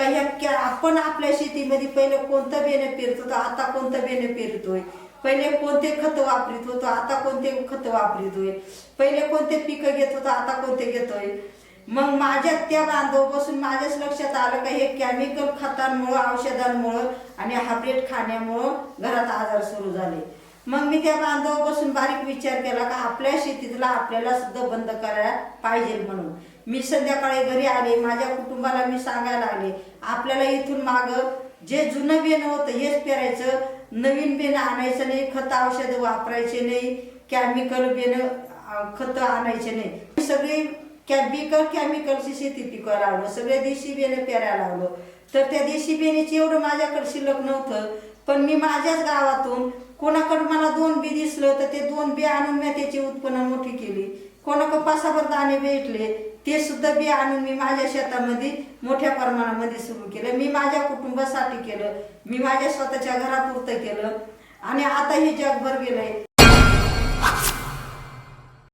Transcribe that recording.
का ह्या आपण आपल्या शेतीमध्ये पहिले कोणतं बेणं पेरत होतो आता कोणतं बेणं पेरतोय? पहिले कोणते खत वापरीत होतो आता कोणते खत वापरितोय पहिले कोणते पिकं घेत होतो आता कोणते घेतोय मग माझ्या त्या बांधवापासून माझ्याच लक्षात आलं का हे केमिकल खतांमुळं औषधांमुळं आणि हायब्रेड खाण्यामुळं घरात आजार सुरू झाले. मग मी त्या बांधवापासून बारीक विचार केला का आपल्या शेतीतला आपल्याला सुद्धा बंद करायला पाहिजे म्हणून. मी संध्याकाळी घरी आले माझ्या कुटुंबाला मी सांगायला लागले आपल्याला इथून माग जे जुनं बेन होतं हेच पेरायचं. नवीन बेन आणायचं नाही खत औषध वापरायचे नाही केमिकल बेन खत आणायचे नाही. सगळी केमिकल केमिकलची शेती पिकायला लागलो सगळे देशी बेने पेरायला लागलो तर त्या देशी बेनेची एवढं माझ्याकडे शिल्लक नव्हतं पण मी माझ्याच गावातून कोणाकडं मला दोन बी दिसलं तर ते दोन बी आणून मी त्याची उत्पन्न मोठी केली. कोणाकडं पासाभर दाणे भेटले ते सुद्धा बी आणून मी माझ्या शेतामध्ये मोठ्या प्रमाणामध्ये सुरू केलं. मी माझ्या कुटुंबासाठी केलं. मी माझ्या स्वतःच्या घरापुरतं केलं. आणि आता हे जगभर गेलंय.